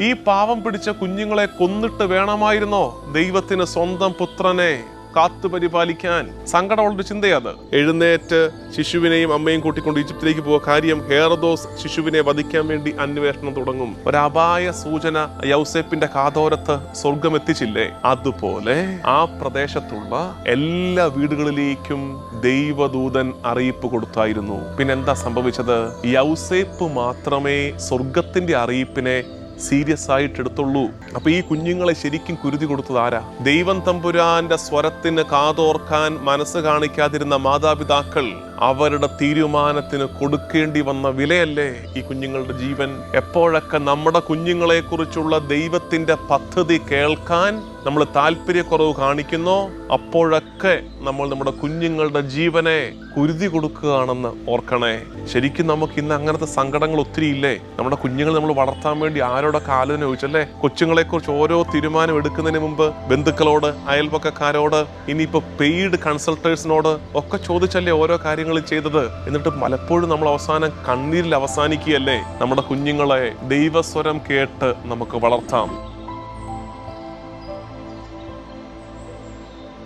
ഈ പാവം പിടിച്ച കുഞ്ഞുങ്ങളെ കൊന്നിട്ട് വേണമായിരുന്നോ? ദൈവത്തിന് സ്വന്തം പുത്രനെ കാത്തു പരിപാലിക്കാൻ. സങ്കടമുള്ളൊരു ചിന്തയത് എഴുന്നേറ്റ് ശിശുവിനെയും അമ്മയും കൂട്ടിക്കൊണ്ട് ഈജിപ്തിലേക്ക് പോകുക കാര്യം ഹേറദോസ് ശിശുവിനെ വധിക്കാൻ വേണ്ടി അന്വേഷണം തുടങ്ങും. ഒരു അപായ സൂചന യൗസേപ്പിന്റെ കാതോരത്ത് സ്വർഗം എത്തിച്ചില്ലേ അതുപോലെ ആ പ്രദേശത്തുള്ള എല്ലാ വീടുകളിലേക്കും ദൈവദൂതൻ അറിയിപ്പ് കൊടുത്തായിരുന്നു. പിന്നെന്താ സംഭവിച്ചത്? യൗസേപ്പ് മാത്രമേ സ്വർഗത്തിന്റെ അറിയിപ്പിനെ സീരിയസ് ആയിട്ട് എടുത്തുള്ളൂ. അപ്പൊ ഈ കുഞ്ഞുങ്ങളെ ശരിക്കും കുരുതി കൊടുത്തത് ആരാ? ദൈവം തമ്പുരാന്റെ സ്വരത്തിന് കാതോർക്കാൻ മനസ്സ് കാണിക്കാതിരുന്ന മാതാപിതാക്കൾ. അവരുടെ തീരുമാനത്തിന് കൊടുക്കേണ്ടി വന്ന വിലയല്ലേ ഈ കുഞ്ഞുങ്ങളുടെ ജീവൻ? എപ്പോഴൊക്കെ നമ്മുടെ കുഞ്ഞുങ്ങളെക്കുറിച്ചുള്ള ദൈവത്തിന്റെ പദ്ധതി കേൾക്കാൻ നമ്മൾ താല്പര്യക്കുറവ് കാണിക്കുന്നോ? അപ്പോഴൊക്കെ നമ്മൾ നമ്മുടെ കുഞ്ഞുങ്ങളുടെ ജീവനെ കുരുതി കൊടുക്കുകയാണെന്ന് ഓർക്കണേ. ശരിക്കും നമുക്ക് ഇന്ന് അങ്ങനത്തെ സങ്കടങ്ങൾ ഒത്തിരി ഇല്ലേ? നമ്മുടെ കുഞ്ഞുങ്ങൾ നമ്മൾ വളർത്താൻ വേണ്ടി ആരോടൊക്കെ ആലോചന ചോദിച്ചല്ലേ കൊച്ചുങ്ങളെ കുറിച്ച് ഓരോ തീരുമാനം എടുക്കുന്നതിന് മുമ്പ് ബന്ധുക്കളോട് അയൽപക്കക്കാരോട് ഇനിയിപ്പോ പെയ്ഡ് കൺസൾട്ടേഴ്സിനോട് ഒക്കെ ചോദിച്ചല്ലേ ഓരോ കാര്യങ്ങൾ ചെയ്തത്. എന്നിട്ട് പലപ്പോഴും നമ്മൾ അവസാനം കണ്ണീരിൽ അവസാനിക്കുകയല്ലേ? നമ്മുടെ കുഞ്ഞുങ്ങളെ ദൈവസ്വരം കേട്ട് നമുക്ക് വളർത്താം.